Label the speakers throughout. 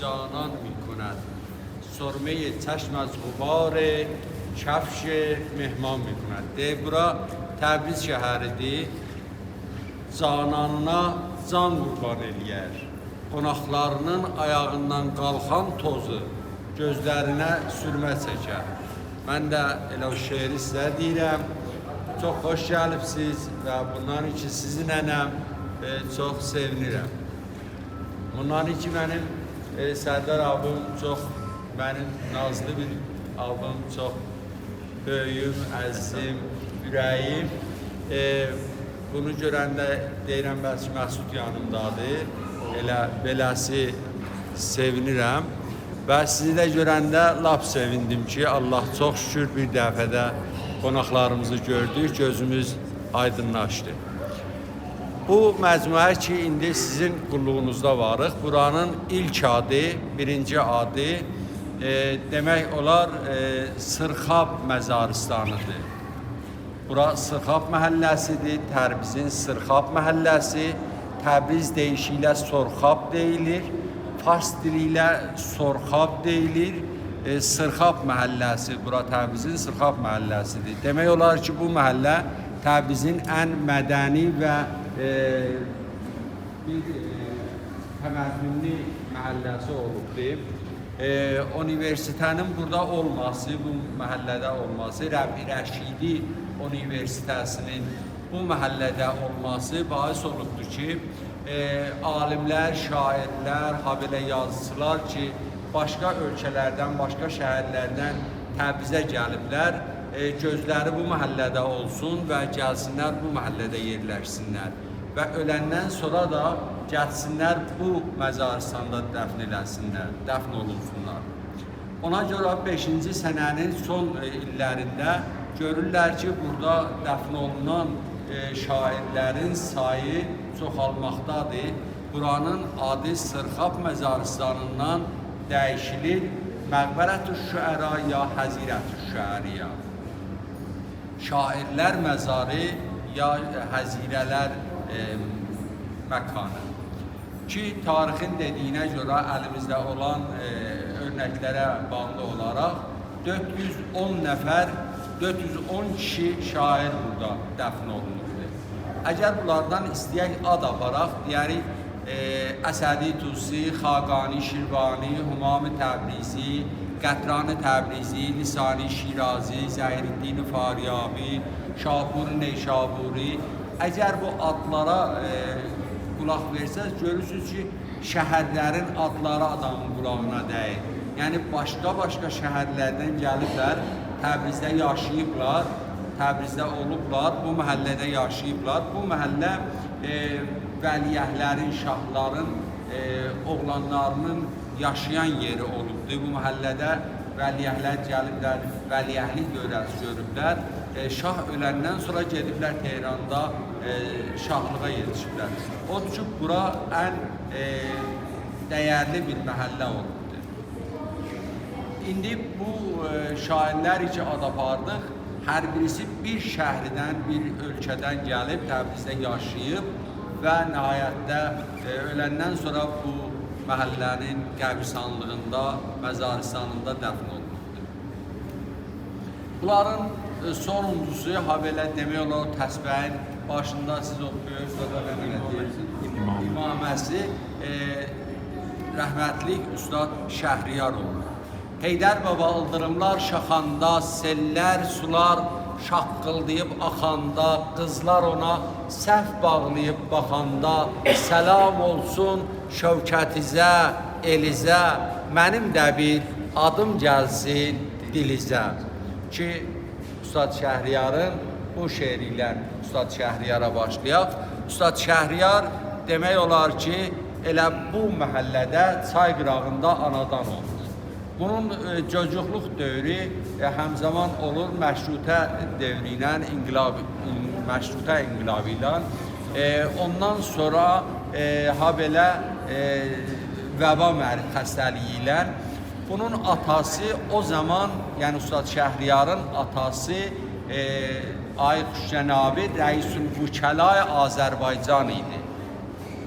Speaker 1: جانان می کند سرمه چشم از غبار کفش mehman می کند de bura Təbriz şəhəridir cananına can qurban eləyər qonaqlarının ayağından qalxan tozu gözlərinə sürmə çəkər mən də elə o şeiri sizə deyirəm çox xoş gəlibsiz və bundan üçün sizinlənəm e, çox sevinirəm Bundan iki mənim e, Sərdar abim çox mənim nazlı bir abim, çox böyüyüm, əzizim, ürəyim. E, bunu görəndə deyirəm bəlkə Məsud yanımdadır. Elə beləsi sevinirəm. Və sizi də görəndə lap sevindim ki, Allah çox şükür bir dəfədə qonaqlarımızı gördük, gözümüz aydınlaşdı. Bu məcmuə ki, indi sizin qulluğunuzda varıq. Buranın ilk adı, birinci adı e, demək olar e, Sırxab məzaristanıdır. Bura Sırxab məhəlləsidir, Təbrizin Sırxab məhəlləsi. Təbriz deyişi ilə Sorxab deyilir. Fars dili ilə Sorxab deyilir. E, Sırxab məhəlləsi, bura Təbrizin Sırxab məhəlləsidir. Demək olar ki, bu məhəllə Təbrizin ən mədəni və e, bir təməddünlü məhəlləsi olubdur. E, universitetin burada olması, bu məhəllədə olması, Rəbi Rəşidi Universitetinin bu məhəllədə olması bahis olubdur ki, e, alimlər, şairlər, habelə yazıçılar ki, başqa ölkələrdən, başqa şəhərlərdən Təbrizə gəliblər, e, gözləri bu məhəllədə olsun və gəlsinlər bu məhəllədə yerləşsinlər və öləndən sonra da gəlsinlər bu məzaristanda dəfn eləsinlər, dəfn olunsunlar. Ona görə 5-ci sənənin son e, illərində görürlər ki, burada dəfn olunan e, şairlərin sayı çoxalmaqdadır. Buranın adı Sırxab məzaristanından dəyişilir. Məqbərətü şüəra ya Həzirətü şüəriya. Şairlər məzarı ya həzirələr məkanı. Ki tarixin dediyinə görə əlimizdə olan e, örnəklərə bağlı olaraq 410 nəfər, 410 kişi şair burada dəfn olunubdur. Əgər bunlardan istəyək ad aparaq, deyərik e, Əsədi Tusi, Xaqani Şirvani, Humam Təbrizi, Qətran Təbrizi, Lisani Şirazi, Zəhiriddin Faryabi, Şapur Neşaburi. Əgər bu adlara e, qulaq versəz, görürsünüz ki, şəhərlərin adları adamın qulağına dəyir. Yəni başqa-başqa şəhərlərdən gəliblər, Təbrizdə yaşayıblar, Təbrizdə olublar, bu məhəllədə yaşayıblar. Bu məhəllə e, şahların, e, oğlanlarının yaşayan yeri olubdur. Bu məhəllədə vəliyəhlər gəliblər, vəliyəhlik dövləsi görüblər. E, şah öləndən sonra gediblər Tehranda e, şahlığa yetişiblər. Odur ki, bura ən e, dəyərli bir məhəllə olubdur. İndi bu e, şairlər ki ad hər birisi bir şəhərdən, bir ölkədən gəlib Təbrizdə yaşayıb və nəhayətdə e, öləndən sonra bu məhəllənin qəbristanlığında, məzaristanında dəfn olunubdur. Bunların sonuncusu ha belə demək olar o təsbəhin başında siz oxuyursuz da belə deyir. İmaməsi e, rəhmətlik Üstad Şəhriyar oldu. Heydər baba ıldırımlar şaxanda, sellər, sular şaqqıldayıb axanda, qızlar ona səhv bağlayıb baxanda, səlam olsun şövkətizə, elizə, mənim də bir adım gəlsin dilizə. Ki, Ustad Şəhriyarın bu şeiri ilə Ustad Şəhriyara başlayaq. Ustad Şəhriyar demək olar ki, elə bu məhəllədə çay qırağında anadan oldu. Bunun e, çocuqluq dövrü e, həmzaman olur məşrutə dövrü ilə, inqilab in- məşrutə inqilabı ilə. E, ondan sonra e, ha belə e, vəba xəstəliyi ilə bunun atası o zaman, yəni Ustad Şəhriyarın atası e, Ayıq Cənabi Rəisul Vükəlay Azərbaycan idi.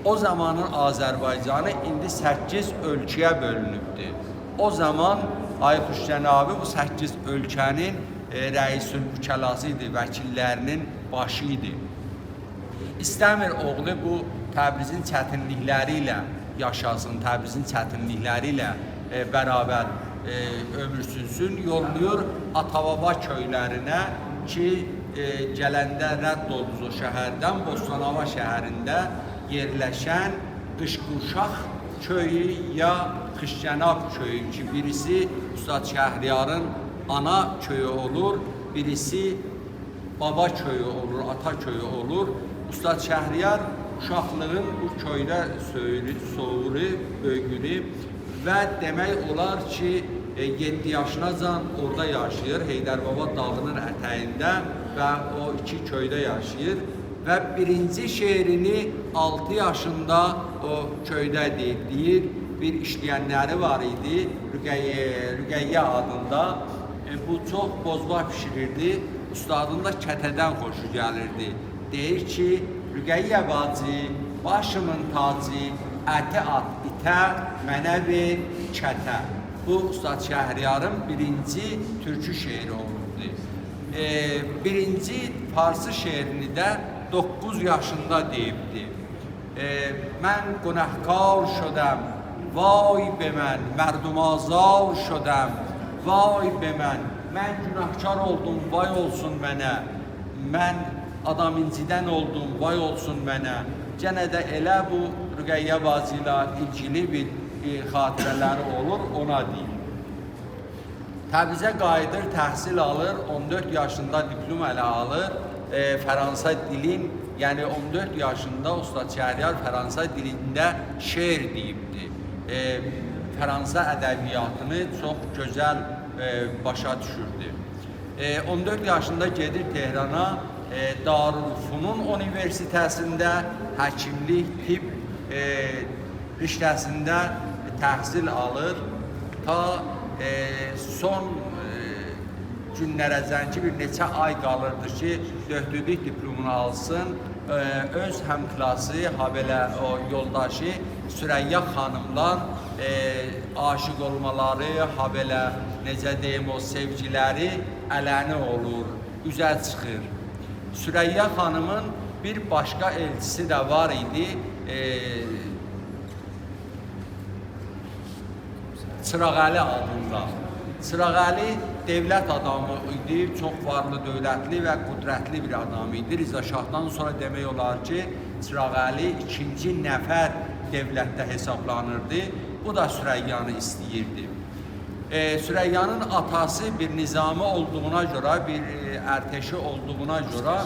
Speaker 1: O zamanın Azərbaycanı indi 8 ölkəyə bölünübdür. O zaman Aykuş cənabı bu 8 ölkənin e, rəisül vükəlası idi, vəkillərinin başı idi. İstəmir oğlu bu Təbrizin çətinlikləri ilə yaşasın, Təbrizin çətinlikləri ilə e, bərabər e, ömür sürsün, Atababa köylərinə ki, e, gələndə rədd oldunuz o şəhərdən, Bostanava şəhərində yerləşən Qışqurşaq köyü ya Xışcənab köyü ki, birisi Ustad Şəhriyarın ana köyü olur, birisi baba köyü olur, ata köyü olur. Ustad Şəhriyar uşaqlığın bu köydə söyülü, soğuru, böyüyü və demək olar ki, 7 yaşınacan orada yaşayır, Heydər Baba dağının ətəyində və o iki köydə yaşayır və birinci şeirini 6 yaşında o köydə deyir. Bir işləyənləri var idi, Rüqəyyə adında. E, bu çox bozba pişirirdi. Ustadın da kətədən xoşu gəlirdi. Deyir ki, Rüqəyyə bacı, başımın tacı, əti at itə, mənə ver. Bu Ustad Şəhriyarın birinci türkü şeiri olurdu. E, birinci Farsı şeirini də 9 yaşında deyibdi. E, mən günahkar şodam, vay be mən, mərdumazar şodam, vay be mən, mən günahkar oldum, vay olsun mənə, mən adam incidən oldum, vay olsun mənə. Gənə də elə bu Bacı ilə ilgili bir e, xatirələri olur, ona deyir. Təbrizə qayıdır, təhsil alır, 14 yaşında diplom ələ alır. E, Fransa dilin, yəni 14 yaşında Ustad Şəhriyar Fransa dilində şeir deyibdi. E, Fransa ədəbiyyatını çox gözəl e, başa düşürdü. E, 14 yaşında gedir Tehrana, e, Darülfunun Universitetində həkimlik, tibb e, riştəsində təhsil alır ta e, son e, günlərəcən ki, bir neçə ay qalırdı ki, döhdürlük diplomunu alsın. E, öz həmklası, habelə o yoldaşı Sürəyya xanımla e, aşiq olmaları, habelə necə deyim o sevgiləri ələni olur, üzə çıxır. Sürəyya xanımın bir başqa elçisi də var idi. E, Çırağəli adında. Çırağəli devlət adamı idi, çox varlı, dövlətli və qüdrətli bir adam idi. Rıza Şahdan sonra demək olar ki, Çırağəli ikinci nəfər devlətdə hesablanırdı. Bu da Sürəyyanı istəyirdi. E, Süreyyanın atası bir nizami olduğuna görə, bir e, ərteşi olduğuna görə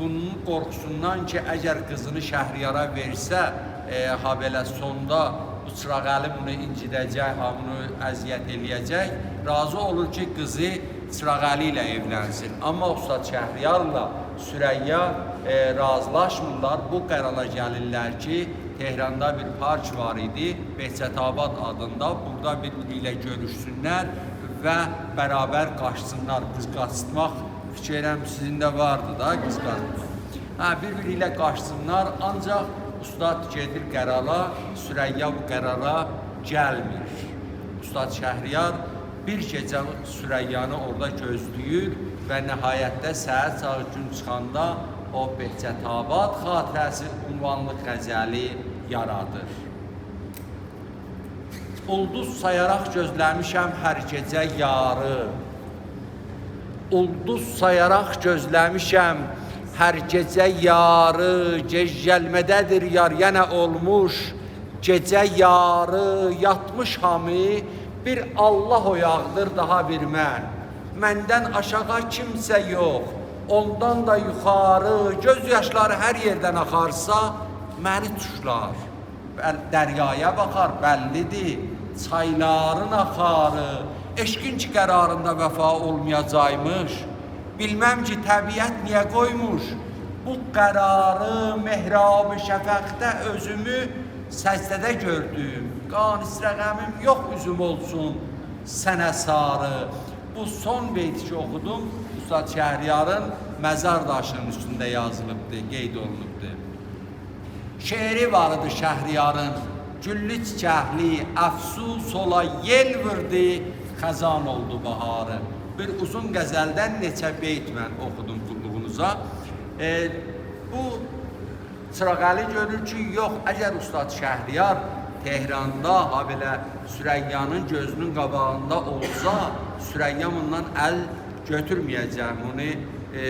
Speaker 1: bunun qorxusundan ki, əgər qızını Şəhriyara versə, e, ha belə sonda bu Çırağəli bunu incidəcək, hamını əziyyət eləyəcək, razı olur ki, qızı Çırağəli ilə evlənsin. Amma Ustad Şəhriyarla Süreyya e, razılaşmırlar. Bu qərara gəlirlər ki, Tehranda bir park var idi, Behçətabad adında. Burada bir-biri ilə görüşsünlər və bərabər qaçsınlar. Qız qaçırtmaq fikirəm sizin də vardı da, qız qaçırtmaq. Hə, bir-biri ilə qaçsınlar, ancaq ustad gedir qərara, Sürəyya bu qərara gəlmir. Ustad Şəhriyar bir gecə Sürəyyanı orada gözləyir və nəhayətdə səhər çağı gün çıxanda o Behçətabad xatirəsi ünvanlı qəzəli yaradır. Ulduz sayaraq gözləmişəm hər gecə yarı. Ulduz sayaraq gözləmişəm hər gecə yarı. Gec gəlmədədir yar yenə olmuş. Gecə yarı yatmış hamı bir Allah oyaqdır daha bir mən. Məndən aşağı kimsə yox. Ondan da yuxarı göz yaşları hər yerdən axarsa məni tuşlar. Dəryaya baxar bəllidir. Çayların axarı eşqin ki qərarında vəfa olmayacaqmış. Bilməm ki təbiət niyə qoymuş bu qərarı mehrab-ı şəfəqdə özümü səcdədə gördüm. Qan isrəğəmim yox üzüm olsun sənə sarı. Bu son beyti ki oxudum Ustad Şəhriyarın məzar daşının üstündə yazılıbdı, qeyd olunubdu. Şeiri vardı Şəhriyarın. Güllü çiçəkli, əfsus ola yel vurdu, xəzan oldu baharı. Bir uzun qəzəldən neçə beyt mən oxudum qulluğunuza. E, bu Çırağəli görür ki, yox, əgər Ustad Şəhriyar Tehranda ha belə Sürəyyanın gözünün qabağında olsa, Sürəyya bundan əl götürməyəcək, onu e,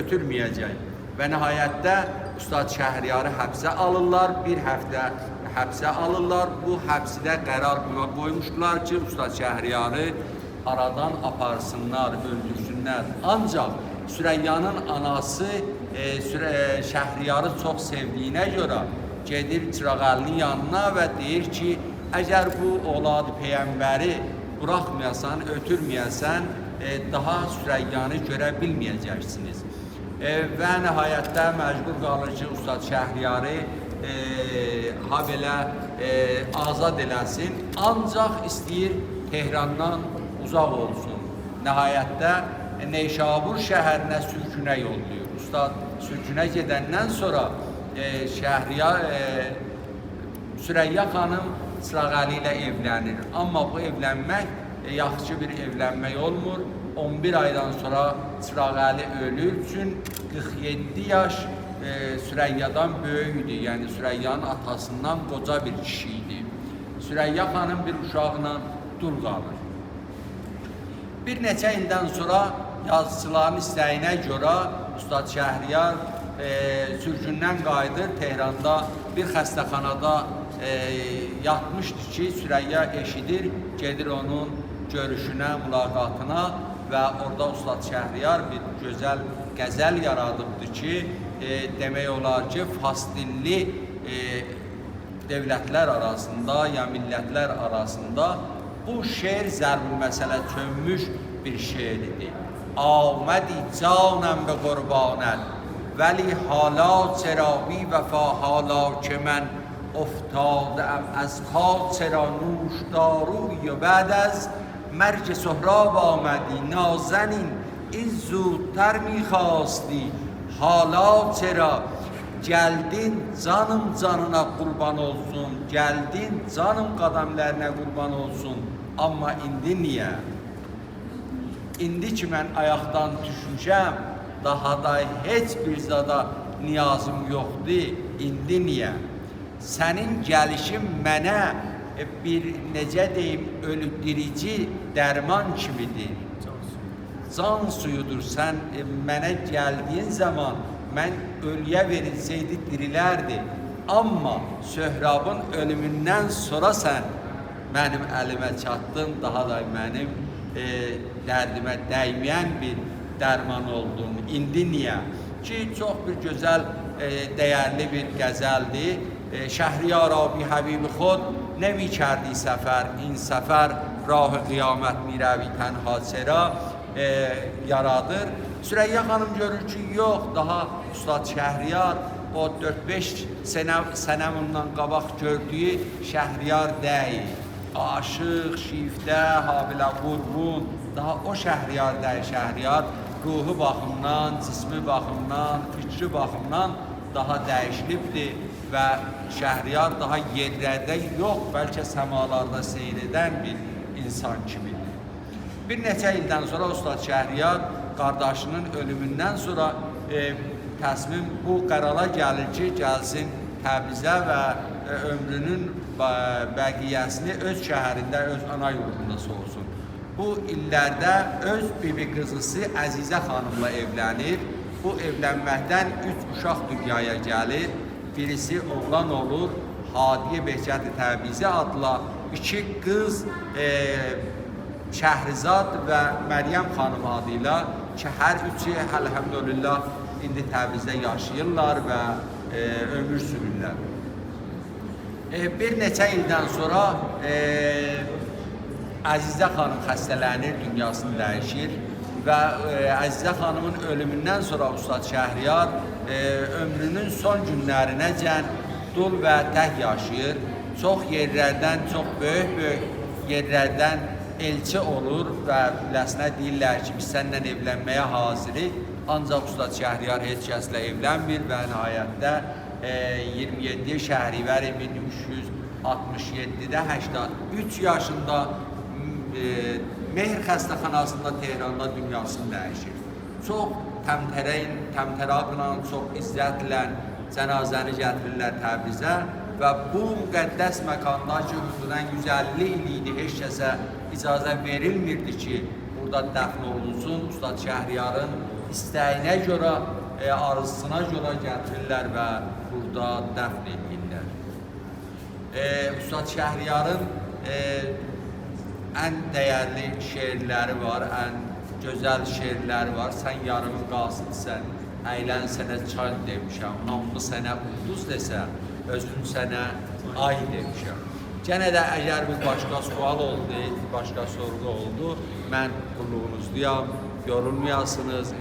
Speaker 1: ötürməyəcək. Və nəhayətdə Ustad Şəhriyarı həbsə alırlar, bir həftə həbsə alırlar. Bu həbsdə qərar qoymuşdular ki, Ustad Şəhriyarı aradan aparsınlar, öldürsünlər. Ancaq Süreyyanın anası e, Süre, e, Şəhriyarı çox sevdiyinə görə gedir Çırağəlinin yanına və deyir ki, əgər bu oladı peyğəmbəri buraxmayasan, ötürməyəsən, e, daha Süreyyanı görə bilməyəcəksiniz. Və nəhayətdə məcbur qalır ki, Ustad Şəhriyarı e, ha belə e, azad eləsin, ancaq istəyir Tehrandan uzaq olsun. Nəhayətdə Neşabur şəhərinə sürgünə yollayır. Ustad sürgünə gedəndən sonra e, Şəhriyar e, Süreyya xanım Çırağəli ilə evlənir. Amma bu evlənmək e, yaxşı bir evlənmək olmur. 11 aydan sonra Çırağəli ölür üçün 47 yaş e, Süreyyadan böyük idi. Yəni Süreyyanın atasından qoca bir kişi idi. Süreyya xanım bir uşaqla dul qalır. Bir neçə ildən sonra yazıçıların istəyinə görə Ustad Şəhriyar e, sürgündən qayıdır. Tehranda bir xəstəxanada e, yatmışdı ki, Sürəyya eşidir, gedir onun görüşünə, mülaqatına və orada Ustad Şəhriyar bir gözəl qəzəl yaradıbdı ki, e, demək olar ki, fasdilli e, devlətlər arasında ya millətlər arasında bu şeir zərbi məsələ çönmüş bir şeir idi. آمدی جانم به قربانت ولی حالا چرا بی وفا حالا که من افتادم از پا چرا نوش داروی و بعد از مرگ سهراب آمدی نازنین این زودتر میخواستی حالا چرا geldin canım canına kurban olsun geldin canım kademlerine kurban olsun ama indi niye? İndi ki mən ayaqdan düşmüşəm, daha da heç bir zada niyazım yoxdur. İndi niyə? Sənin gəlişin mənə e, bir necə deyim, ölüdirici dərman kimidir. Can suyudur. Sən e, mənə gəldiyin zaman mən ölüyə verilsəydi dirilərdi. Amma Söhrabın ölümündən sonra sən mənim əlimə çatdın, daha da mənim e, dərdimə dəyməyən bir dərman oldum. İndi niyə? Ki, çox bir gözəl, e, dəyərli bir qəzəldir. E, Şəhriyara bi həbibi xod nemi کردی سفر این سفر راه قیامت میروی تنها چرا e, yaradır. Süreyya xanım görür ki, yox, daha Ustad Şəhriyar o 4-5 sənə, sənə bundan qabaq gördüyü Şəhriyar deyil. Aşıq, şiftə, habilə vurğun, daha o Şəhriyar deyil. Şəhriyar ruhu baxımdan, cismi baxımdan, fikri baxımdan daha dəyişilibdir və Şəhriyar daha yerlərdə yox, bəlkə səmalarda seyr edən bir insan kimidir. Bir neçə ildən sonra Ustad Şəhriyar qardaşının ölümündən sonra e, təsmim bu qərara gəlir ki, gəlsin Təbrizə və e, ömrünün bə- bəqiyyəsini öz şəhərində, öz ana yurdunda soğusun. Bu illərdə öz bibi qızısı Əzizə xanımla evlənir. Bu evlənməkdən üç uşaq dünyaya gəlir. Birisi oğlan olur, Hadiyə Behçəti Təbrizi adla iki qız e, Şəhrizad və Məryəm xanım adı ilə ki, hər üçü əlhəmdülillah indi Təbrizdə yaşayırlar və e, ömür sürürlər. E, bir neçə ildən sonra e, Əzizə xanım xəstələnir, dünyasını dəyişir və e, Əzizə xanımın ölümündən sonra Ustad Şəhriyar ömrünün son günlərinəcən dul və tək yaşayır. Çox yerlərdən, çox böyük-böyük yerlərdən elçi olur və biləsinə deyirlər ki, biz səndən evlənməyə hazırıq. Ancaq Ustad Şəhriyar heç kəslə evlənmir və nəhayətdə e, 27 Şəhrivər 1367-də 83 yaşında e, Mehr xəstəxanasında Tehranda dünyasını dəyişir. Çox təmtərəyin, təmtəraqla, çox izzətlə cənazəni gətirirlər Təbrizə və bu müqəddəs məkanda ki, hüdudən 150 il idi, heç kəsə icazə verilmirdi ki, burada dəfn olunsun. Ustad Şəhriyarın istəyinə görə, e, arzusuna görə gətirirlər və burada dəfn edirlər. E, Ustad Şəhriyarın e, ən dəyərli şeirləri var, ən gözəl şeirləri var. Sən yarımın qalsınsən, əylən sənə çay demişəm, hamı sənə ulduz desə, özün sənə ay demişəm. Gene də əgər bir başqa sual oldu, başqa sorğu oldu, mən qulluğunuzdayam, yorulmayasınız.